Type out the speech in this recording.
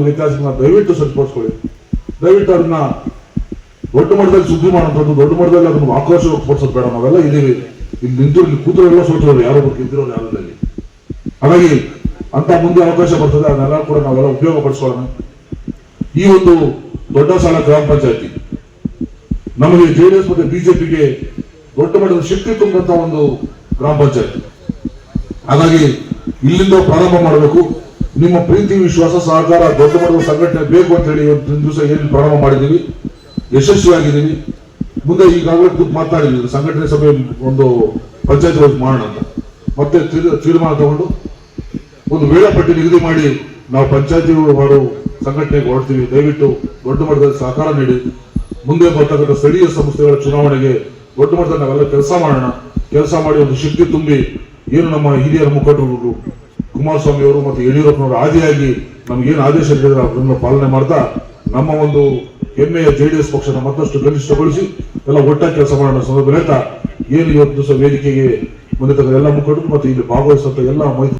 ವ್ಯತ್ಯಾಸನ ದಯವಿಟ್ಟು ಸರಿಪಡಿಸ್ಕೊಳ್ಳಿ. ದಯವಿಟ್ಟು ಅದನ್ನ ದೊಡ್ಡ ಮಟ್ಟದಲ್ಲಿ ಸುದ್ದಿ ಮಾಡುವಂಥದ್ದು, ದೊಡ್ಡ ಮಟ್ಟದಲ್ಲಿ ಅದನ್ನು ಆಕ್ರೋಶ ವ್ಯಕ್ತಪಡಿಸೋದು ಬೇಡ. ನಾವೆಲ್ಲ ಇದೀವಿ ಇಲ್ಲಿ ನಿಂತು ಇಲ್ಲಿ ಕೂತರೆಲ್ಲ ಸೋತಿರೋರು, ಯಾರೋ ಗೆದ್ದಿರೋರು ಯಾರು ಇಲ್ಲಿ ಹಾಗಾಗಿ ಅಂತ ಮುಂದೆ ಅವಕಾಶ ಬರ್ತದೆ, ಅದನ್ನೆಲ್ಲ ಕೂಡ ನಾವೆಲ್ಲ ಉಪಯೋಗ ಪಡಿಸ್ಕೊಳ್ಳೋಣ ಈ ಒಂದು ದೊಡ್ಡ ಸಾಲ ಗ್ರಾಮ ಪಂಚಾಯತಿ, ನಮಗೆ ಜೆಡಿಎಸ್ ಮತ್ತೆ ಬಿಜೆಪಿಗೆ ದೊಡ್ಡ ಮಟ್ಟದ ಶಕ್ತಿ ತುಂಬಂತ ಒಂದು ಗ್ರಾಮ ಪಂಚಾಯತಿ. ಹಾಗಾಗಿ ಇಲ್ಲಿಂದ ಪ್ರಾರಂಭ ಮಾಡಬೇಕು. ನಿಮ್ಮ ಪ್ರೀತಿ, ವಿಶ್ವಾಸ, ಸಹಕಾರ, ದೊಡ್ಡ ಮಟ್ಟದ ಸಂಘಟನೆ ಬೇಕು ಅಂತ ಹೇಳಿ ಇವತ್ತಿನ ದಿವಸ ಏನು ಪ್ರಾರಂಭ ಮಾಡಿದ್ದೀವಿ, ಯಶಸ್ವಿಯಾಗಿದ್ದೀವಿ. ಮುಂದೆ ಈಗಾಗಲೇ ಕೂತು ಮಾತಾಡಿದ್ವಿ ಸಂಘಟನೆ ಸಭೆ ಒಂದು ಪಂಚಾಯತ್ ವೈಸ್ ಮಾಡೋಣ ಅಂತ. ಮತ್ತೆ ತೀರ್- ತೀರ್ಮಾನ ತಗೊಂಡು ಒಂದು ವೇಳಾಪಟ್ಟಿ ನಿಗದಿ ಮಾಡಿ ನಾವು ಪಂಚಾಯತಿ ಮಾಡೋ ಸಂಘಟನೆಗೆ ಹೊರಡ್ತೀವಿ. ದಯವಿಟ್ಟು ದೊಡ್ಡ ಮಟ್ಟದಲ್ಲಿ ಸಹಕಾರ ನೀಡಿ. ಮುಂದೆ ಬರ್ತಕ್ಕಂಥ ಸ್ಥಳೀಯ ಸಂಸ್ಥೆಗಳ ಚುನಾವಣೆಗೆ ದೊಡ್ಡ ಮಟ್ಟದಲ್ಲಿ ನಾವೆಲ್ಲ ಕೆಲಸ ಮಾಡೋಣ. ಕೆಲಸ ಮಾಡಿ ಒಂದು ಶಕ್ತಿ ತುಂಬಿ, ಏನು ನಮ್ಮ ಹಿರಿಯರ ಮುಖಂಡರು ಕುಮಾರಸ್ವಾಮಿ ಅವರು ಮತ್ತು ಯಡಿಯೂರಪ್ಪನವರು ಆದಿಯಾಗಿ ನಮಗೇನು ಆದೇಶ ನೀಡಿದ್ರೆ ಅದನ್ನು ಪಾಲನೆ ಮಾಡ್ತಾ ನಮ್ಮ ಒಂದು ಹೆಮ್ಮೆಯ ಜೆಡಿಎಸ್ ಪಕ್ಷನ ಮತ್ತಷ್ಟು ಗರಿಷ್ಠಗೊಳಿಸಿ ಎಲ್ಲ ಒಟ್ಟಾಗಿ ಕೆಲಸ ಮಾಡೋಣ ಸಂದರ್ಭ ಏನು ಇವತ್ತು ದಿವಸ ವೇದಿಕೆಗೆ ಬಂದಿರ್ತಕ್ಕಂಥ ಎಲ್ಲ ಮುಖಂಡರು ಮತ್ತು ಇಲ್ಲಿ ಭಾಗವಹಿಸುವಂತ ಎಲ್ಲ ಮೈತ್ರಿ